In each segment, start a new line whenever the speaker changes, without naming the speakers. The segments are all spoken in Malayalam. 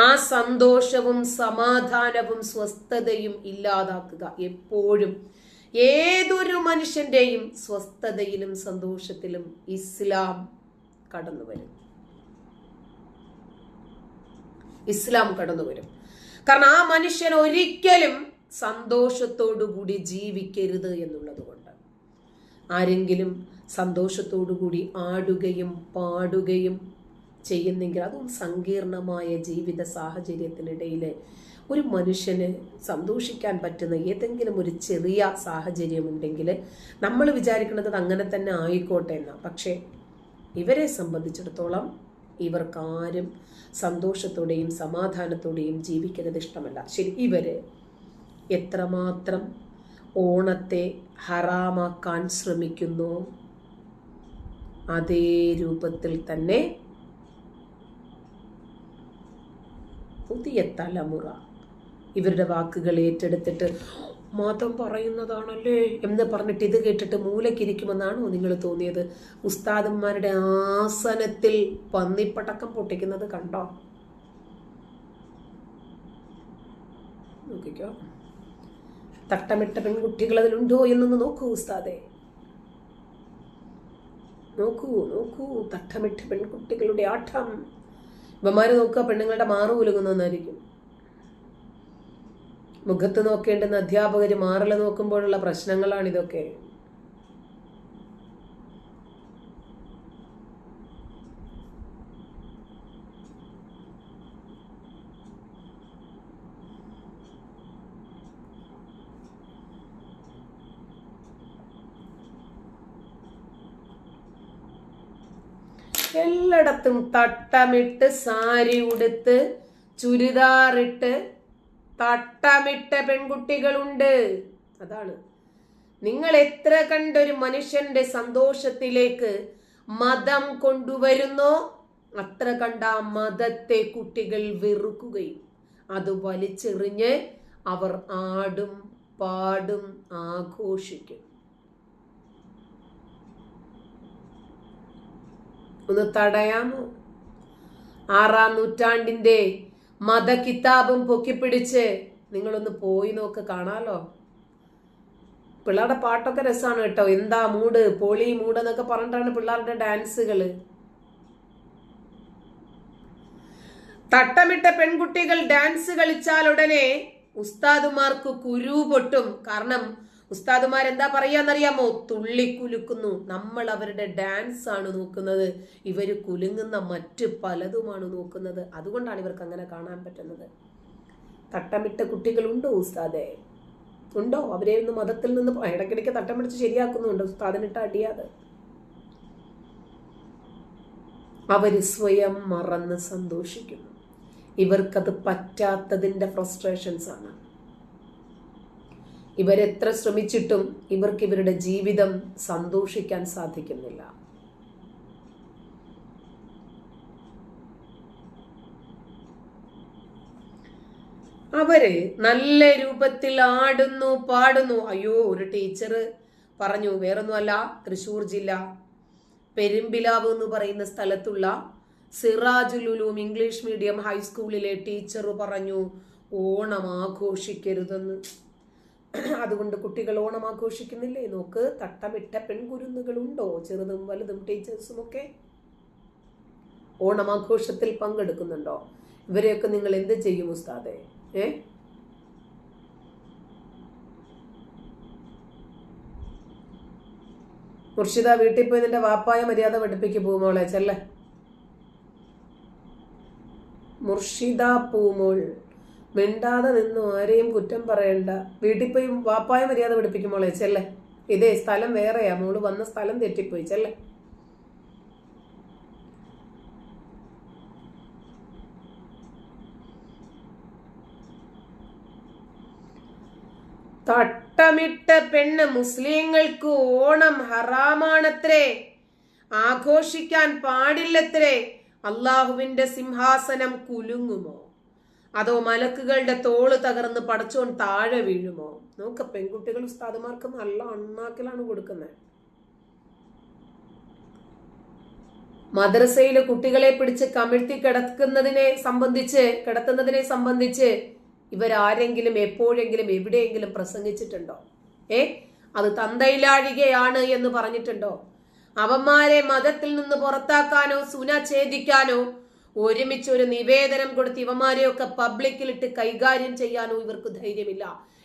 ആ സന്തോഷവും സമാധാനവും സ്വസ്ഥതയും ഇല്ലാതാക്കുക എപ്പോഴും. ഏതൊരു മനുഷ്യന്റെയും സ്വസ്ഥതയിലും സന്തോഷത്തിലും ഇസ്ലാം കടന്നു വരും. ഇസ്ലാം കടന്നു വരും. കാരണം ആ മനുഷ്യൻ ഒരിക്കലും സന്തോഷത്തോടുകൂടി ജീവിക്കരുത് എന്നുള്ളത് കൊണ്ട്. ആരെങ്കിലും സന്തോഷത്തോടുകൂടി ആടുകയും പാടുകയും ചെയ്യുന്നെങ്കിൽ അതും സങ്കീർണമായ ജീവിത സാഹചര്യത്തിനിടയിൽ ഒരു മനുഷ്യന് സന്തോഷിക്കാൻ പറ്റുന്ന ഏതെങ്കിലും ഒരു ചെറിയ സാഹചര്യമുണ്ടെങ്കിൽ നമ്മൾ വിചാരിക്കുന്നത് അങ്ങനെ തന്നെ ആയിക്കോട്ടെ എന്നാണ് പക്ഷേ ഇവരെ സംബന്ധിച്ചിടത്തോളം ഇവർക്കാരും സന്തോഷത്തോടെയും സമാധാനത്തോടെയും ജീവിക്കുന്നത് ഇഷ്ടമല്ല. ശരി ഇവർ എത്രമാത്രം ഓണത്തെ ഹറാമാക്കാൻ ശ്രമിക്കുന്നു അതേ രൂപത്തിൽ തന്നെ പുതിയ തലമുറ ഇവരുടെ വാക്കുകൾ ഏറ്റെടുത്തിട്ട് മതം പറയുന്നതാണല്ലേ? എന്ന് പറഞ്ഞിട്ട് ഇത് കേട്ടിട്ട് മൂലക്കിരിക്കുമെന്നാണോ നിങ്ങൾ തോന്നിയത്? ഉസ്താദന്മാരുടെ ആസനത്തിൽ പന്നിപ്പടക്കം പൊട്ടിക്കുന്നത് കണ്ടോ? നോക്കിക്കോ. തട്ടമിട്ട പെൺകുട്ടികൾ അതിലുണ്ടോ എന്നൊന്ന് നോക്കൂ ഉസ്താദെ. നോക്കൂ നോക്കൂ തട്ടമിട്ട പെൺകുട്ടികളുടെ ആട്ടം. ഇവന്മാര് നോക്കുക പെണ്ണുങ്ങളുടെ മാറു കുലുങ്ങുന്നതായിരിക്കും മുഖത്ത് നോക്കേണ്ടുന്ന അധ്യാപകർ മാറല നോക്കുമ്പോഴുള്ള പ്രശ്നങ്ങളാണ് എല്ലായിടത്തും തട്ടമിട്ട് സാരി ഉടുത്ത് ചുരിദാറിട്ട് തട്ടമിട്ട പെൺകുട്ടികളുണ്ട്. അതാണ്. നിങ്ങൾ എത്ര കണ്ടൊരു മനുഷ്യന്റെ സന്തോഷത്തിലേക്ക് മതം കൊണ്ടുവരുന്നോ അത്ര കണ്ട ആ മതത്തെ കുട്ടികൾ വെറുക്കുകയും അത് വലിച്ചെറിഞ്ഞ് അവർ ആടും പാടും ആഘോഷിക്കും. ഒന്ന് തടയാമോ? ആറാം നൂറ്റാണ്ടിന്റെ മതകിതാബും പൊക്കിപ്പിടിച്ച് നിങ്ങളൊന്ന് പോയി നോക്ക് കാണാലോ? പിള്ളേരുടെ പാട്ടൊക്കെ രസമാണ് കേട്ടോ. എന്താ മൂട്? പോളി മൂട് എന്നൊക്കെ പറഞ്ഞിട്ടാണ് പിള്ളേരുടെ ഡാൻസുകൾ. തട്ടമിട്ട പെൺകുട്ടികൾ ഡാൻസ് കളിച്ചാൽ ഉടനെ ഉസ്താദുമാർക്ക് കുരു പൊട്ടും. കാരണം ഉസ്താദുമാർ എന്താ പറയാന്നറിയാമോ? തുള്ളി കുലുക്കുന്നു. നമ്മൾ അവരുടെ ഡാൻസ് ആണ് നോക്കുന്നത്. ഇവർ കുലുങ്ങുന്ന മറ്റ് പലതുമാണ് നോക്കുന്നത്. അതുകൊണ്ടാണ് ഇവർക്ക് അങ്ങനെ കാണാൻ പറ്റുന്നത്. തട്ടമിട്ട കുട്ടികളുണ്ടോ ഉസ്താദെ? ഉണ്ടോ? അവരെ ഒന്ന് മതത്തിൽ നിന്ന് ഇടയ്ക്കിടയ്ക്ക് തട്ടം പിടിച്ച് ശരിയാക്കുന്നുണ്ട് ഉസ്താദിനിട്ട് അടിയാതെ? അവർ സ്വയം മറന്ന് സന്തോഷിക്കുന്നു. ഇവർക്കത് പറ്റാത്തതിന്റെ ഫ്രസ്ട്രേഷൻസ് ആണ്. ഇവരെത്ര ശ്രമിച്ചിട്ടും ഇവർക്ക് ഇവരുടെ ജീവിതം സന്തോഷിക്കാൻ സാധിക്കുന്നില്ല. അവർ നല്ല രൂപത്തിൽ ആടുന്നു പാടുന്നു. അയ്യോ ഒരു ടീച്ചർ പറഞ്ഞു വേറൊന്നുമല്ല തൃശൂർ ജില്ല. പെരുമ്പിലാവ് എന്ന് പറയുന്ന സ്ഥലത്തുള്ള സിറാജുലുലൂം ഇംഗ്ലീഷ് മീഡിയം ഹൈസ്കൂളിലെ ടീച്ചർ പറഞ്ഞു ഓണം ആഘോഷിക്കരുതെന്ന്. അതുകൊണ്ട് കുട്ടികൾ ഓണം ആഘോഷിക്കുന്നില്ലേ? നോക്ക് തട്ടമിട്ട പെൺകുരുന്നുകളുണ്ടോ? ചെറുതും വലുതും ടീച്ചേഴ്സും ഒക്കെ ഓണമാഘോഷത്തിൽ പങ്കെടുക്കുന്നുണ്ടോ? ഇവരെയൊക്കെ നിങ്ങൾ എന്ത് ചെയ്യും ഉസ്താദെ? ഏ? മുർഷിദ വീട്ടിൽ പോയി നിന്റെ വാപ്പായ മര്യാദ പഠിപ്പിക്ക് പൂമോളെ ചെല്ലേ. മുർഷിദ പൂമോൾ. മിണ്ടാതെ നിന്നു ആരെയും കുറ്റം പറയണ്ട. വീട്ടിൽ പോയി വാപ്പായ മര്യാദ പഠിപ്പിക്കും മോളെ ചെല്ലേ. ഇതേ സ്ഥലം വേറെയാ. മോൾ വന്ന സ്ഥലം തെറ്റിപ്പോയി ചെല്ലേ. തട്ടമിട്ട പെണ്ണ് മുസ്ലിങ്ങൾക്ക് ഓണം ഹറാമാണത്രേ. ആഘോഷിക്കാൻ പാടില്ലത്രേ. അള്ളാഹുവിന്റെ സിംഹാസനം കുലുങ്ങുമോ? അതോ മലക്കുകളുടെ തോൾ തകർന്ന് പടച്ചോൻ താഴെ വീഴുമോ? നോക്ക പെൺകുട്ടികൾ ഉസ്താദുമാർക്ക് നല്ല അണ്ണാക്കിലാണ് കൊടുക്കുന്നത്. മദ്രസയിൽ കുട്ടികളെ പിടിച്ച് കമിഴ്ത്തി കിടക്കുന്നതിനെ സംബന്ധിച്ച് കിടത്തുന്നതിനെ സംബന്ധിച്ച് ഇവരാരെങ്കിലും എപ്പോഴെങ്കിലും എവിടെയെങ്കിലും പ്രസംഗിച്ചിട്ടുണ്ടോ? ഏ? അത് തന്തയിലാഴികയാണ് എന്ന് പറഞ്ഞിട്ടുണ്ടോ? അവന്മാരെ മതത്തിൽ നിന്ന് പുറത്താക്കാനോ സുന ഛേദിക്കാനോ ഒരുമിച്ച് ഒരു നിവേദനം കൊടുത്ത് ഇവമാരെയൊക്കെ പബ്ലിക്കിലിട്ട് കൈകാര്യം ചെയ്യാനോ ഇവർക്ക് ധൈര്യമില്ല.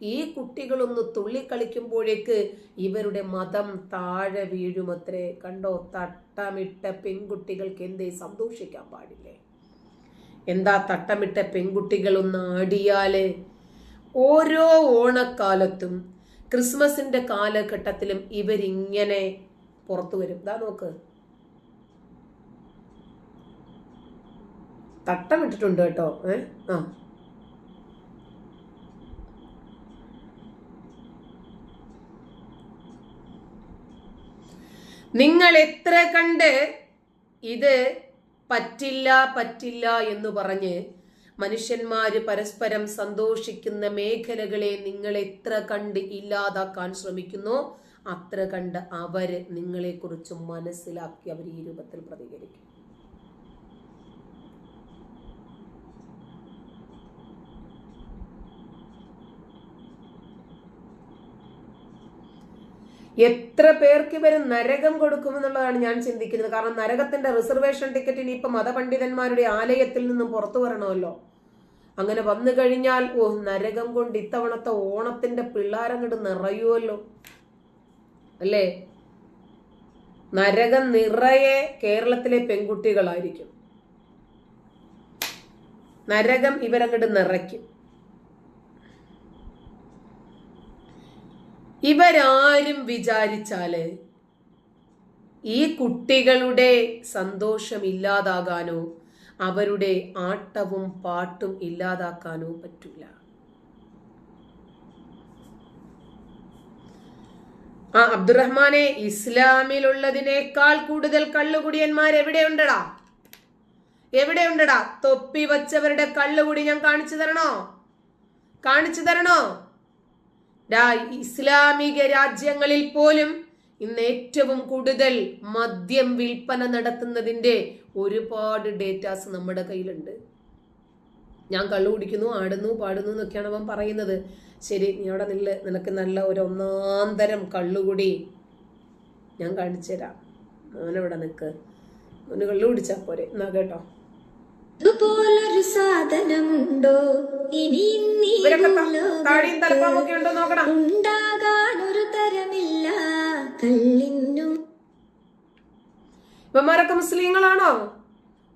ഈ കുട്ടികളൊന്ന് തുള്ളിക്കളിക്കുമ്പോഴേക്ക് ഇവരുടെ മതം താഴെ വീഴുമത്രേ. കണ്ടോ തട്ടമിട്ട പെൺകുട്ടികൾക്ക് എന്തേ സന്തോഷിക്കാൻ പാടില്ലേ? എന്താ തട്ടമിട്ട പെൺകുട്ടികൾ ഒന്ന് ആടിയാൽ? ഓരോ ഓണക്കാലത്തും ക്രിസ്മസിന്റെ കാലഘട്ടത്തിലും ഇവരിങ്ങനെ പുറത്തു വരും. ഇതാ നോക്ക്. തട്ടമിട്ടിട്ടുണ്ട് കേട്ടോ. ഏ? ആ. നിങ്ങൾ എത്ര കണ്ട് ഇത് പറ്റില്ല പറ്റില്ല എന്ന് പറഞ്ഞ് മനുഷ്യന്മാര് പരസ്പരം സന്തോഷിക്കുന്ന മേഖലകളെ നിങ്ങൾ എത്ര കണ്ട് ഇല്ലാതാക്കാൻ ശ്രമിക്കുന്നു അത്ര കണ്ട് അവർ നിങ്ങളെക്കുറിച്ച് മനസ്സിലാക്കി അവർ ഈ രൂപത്തിൽ പ്രതികരിക്കും. എത്ര പേർക്ക് ഇവർ നരകം കൊടുക്കുമെന്നുള്ളതാണ് ഞാൻ ചിന്തിക്കുന്നത്. കാരണം നരകത്തിന്റെ റിസർവേഷൻ ടിക്കറ്റ് ഇപ്പൊ മതപണ്ഡിതന്മാരുടെ ആലയത്തിൽ നിന്നും പുറത്തു വരണമല്ലോ. അങ്ങനെ വന്നു കഴിഞ്ഞാൽ ഓ നരകം കൊണ്ട് ഇത്തവണത്തെ ഓണത്തിന്റെ പിള്ളാരങ്ങോട്ട് നിറയുമല്ലോ അല്ലേ? നരകം നിറയെ കേരളത്തിലെ പെൺകുട്ടികളായിരിക്കും. നരകം ഇവരങ്ങട് നിറയ്ക്കും. ഇവരാരും വിചാരിച്ചാൽ ഈ കുട്ടികളുടെ സന്തോഷം ഇല്ലാതാകാനോ അവരുടെ ആട്ടവും പാട്ടും ഇല്ലാതാക്കാനോ പറ്റൂല. ആ അബ്ദുറഹ്മാനെ ഇസ്ലാമിലുള്ളതിനേക്കാൾ കൂടുതൽ കള്ളുകുടിയന്മാർ എവിടെയുണ്ടടാ എവിടെയുണ്ടടാ? തൊപ്പി വച്ചവരുടെ കള്ളുകുടി ഞാൻ കാണിച്ചു തരണോ? കാണിച്ചു തരണോ? ഇസ്ലാമിക രാജ്യങ്ങളിൽ പോലും ഇന്ന് ഏറ്റവും കൂടുതൽ മദ്യം വിൽപ്പന നടത്തുന്നതിന്റെ ഒരുപാട് ഡേറ്റാസ് നമ്മുടെ കയ്യിലുണ്ട്. ഞാൻ കള്ളു കുടിക്കുന്നു ആടുന്നു പാടുന്നു എന്നൊക്കെയാണ് അവൻ പറയുന്നത്. ശരി നീ അവിടെ നില്ല. നിനക്ക് നല്ല ഒരു ഒന്നാന്തരം കള്ളുകൂടി ഞാൻ കാണിച്ചു തരാം അവനവിടെ നിൽക്ക്. അവന് കള്ളു കുടിച്ചാൽ പോരെ. എന്നാ കേട്ടോ.
ഇതുപോലൊരു സാധനമുണ്ടോ? ഇനി ഉണ്ടാകാൻ ഒരു തരമില്ല. കള്ളിനും
ഇവന്മാരൊക്കെ മുസ്ലിങ്ങളാണോ?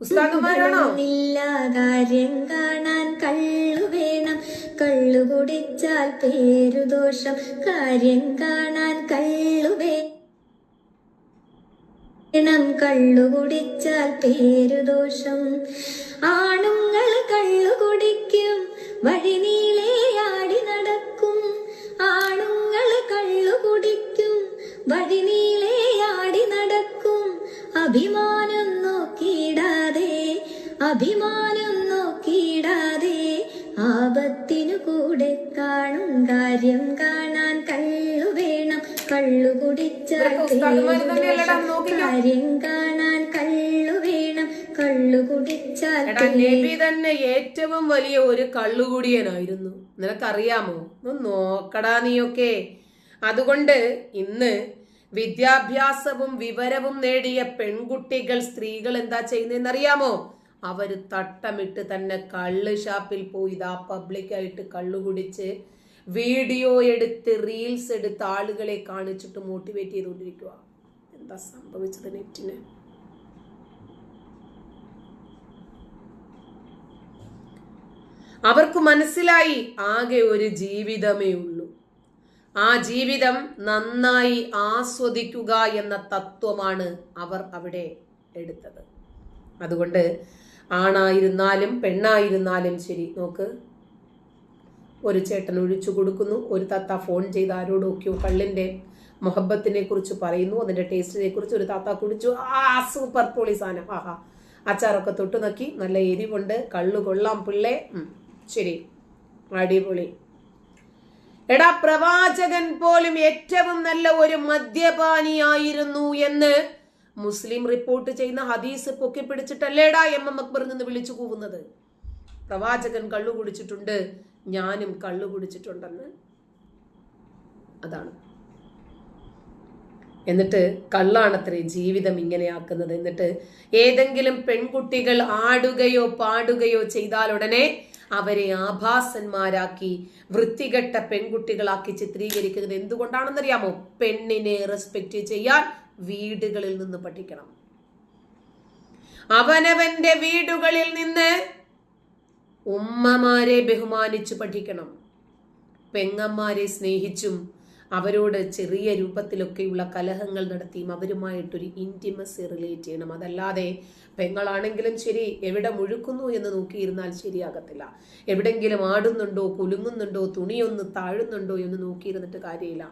ഉസ്താദുമാരാണോ?
ഇല്ല കാര്യം കാണാൻ കള്ളു വേണം. കള്ളു കുടിച്ചാൽ പേരുദോഷം. കാര്യം കാണാൻ കള്ളു വേണം കള്ളു കുടിച്ചാൽ പേരു ദോഷം. ആണുങ്ങൾ കള്ളു കുടിക്കും വഴി നീലേ ആടി നടക്കും. ആണുങ്ങൾ കള്ളു കുടിക്കും വഴി നീലേ ആടി നടക്കും. അഭിമാനം നോക്കിയിടാതെ അഭിമാനം നോക്കിയിടാതെ ആപത്തിനു കൂടെ കാണും കാര്യം കാണാൻ കള്ളു വേണം. കള്ളു കുടിച്ചാൽ. കാര്യം കാണാൻ കള്ളു വേണം. കള്ളു കുടിച്ചാൽ
നബി തന്നെ ഏറ്റവും വലിയ ഒരു കള്ളുകുടിയനായിരുന്നു. നിനക്കറിയാമോ? ഒന്ന് നോക്കടാ നീയൊക്കെ. അതുകൊണ്ട് ഇന്ന് വിദ്യാഭ്യാസവും വിവരവും നേടിയ പെൺകുട്ടികൾ സ്ത്രീകൾ എന്താ ചെയ്യുന്നതെന്നറിയാമോ? അവർ തട്ടമിട്ട് തന്നെ കള്ള് ഷാപ്പിൽ പോയി ഇതാ പബ്ലിക്കായിട്ട് കള്ളു കുടിച്ച് വീഡിയോ എടുത്ത് റീൽസ് എടുത്ത് ആളുകളെ കാണിച്ചിട്ട് മോട്ടിവേറ്റ് ചെയ്തുകൊണ്ടിരിക്കുക എന്താ സംഭവിച്ചത് നെറ്റിന്? അവർക്ക് മനസ്സിലായി ആകെ ഒരു ജീവിതമേ ഉള്ളൂ. ആ ജീവിതം നന്നായി ആസ്വദിക്കുക എന്ന തത്വമാണ് അവർ അവിടെ എടുത്തത്. അതുകൊണ്ട് ആണായിരുന്നാലും പെണ്ണായിരുന്നാലും ശരി നോക്ക്. ഒരു ചേട്ടൻ ഒഴിച്ചു കൊടുക്കുന്നു. ഒരു തത്ത ഫോൺ ചെയ്ത് ആരോടൊക്കെയോ കള്ളിന്റെ മൊഹബത്തിനെ കുറിച്ച് പറയുന്നു. അതിന്റെ ടേസ്റ്റിനെ കുറിച്ച് ഒരു താത്ത കുടിച്ചു. ആ സൂപ്പർ പൊളി സാധനം. ആഹാ. അച്ചാറൊക്കെ തൊട്ടു നക്കി. നല്ല എരിവുണ്ട്. കള്ള് കൊള്ളാം പിള്ളേ. ശരി. അടിപൊളി. എടാ പ്രവാചകൻ പോലും ഏറ്റവും നല്ല ഒരു മദ്യപാനിയായിരുന്നു എന്ന് മുസ്ലിം റിപ്പോർട്ട് ചെയ്യുന്ന ഹദീസ് പൊക്കിപ്പിടിച്ചിട്ടല്ലേടാ എം എം അക്ബർ നിന്ന് വിളിച്ചു കൂവുന്നത്? പ്രവാചകൻ കള്ളു കുടിച്ചിട്ടുണ്ട്. ഞാനും കള്ളു കുടിച്ചിട്ടുണ്ടെന്ന് അതാണ്. എന്നിട്ട് കള്ളാണത്രേ ജീവിതം ഇങ്ങനെയാക്കുന്നത്. എന്നിട്ട് ഏതെങ്കിലും പെൺകുട്ടികൾ ആടുകയോ പാടുകയോ ചെയ്താൽ ഉടനെ അവരെ ആഭാസന്മാരാക്കി വൃത്തികെട്ട പെൺകുട്ടികളാക്കി ചിത്രീകരിക്കുന്നത് എന്തുകൊണ്ടാണെന്നറിയാമോ? പെണ്ണിനെ റെസ്പെക്ട് ചെയ്യാൻ വീടുകളിൽ നിന്ന് പഠിക്കണം. അവനവന്റെ വീടുകളിൽ നിന്ന് ഉമ്മമാരെ ബഹുമാനിച്ചു പഠിക്കണം. പെങ്ങന്മാരെ സ്നേഹിച്ചും അവരോട് ചെറിയ രൂപത്തിലൊക്കെയുള്ള കലഹങ്ങൾ നടത്തിയും അവരുമായിട്ടൊരു ഇന്റിമസി റിലേറ്റ് ചെയ്യണം. അതല്ലാതെ പെങ്ങളാണെങ്കിലും ശരി എവിടെ മുഴുക്കുന്നു എന്ന് നോക്കിയിരുന്നാൽ ശരിയാകത്തില്ല. എവിടെങ്കിലും ആടുന്നുണ്ടോ കുലുങ്ങുന്നുണ്ടോ തുണിയൊന്ന് താഴുന്നുണ്ടോ എന്ന് നോക്കിയിരുന്നിട്ട് കാര്യമില്ല.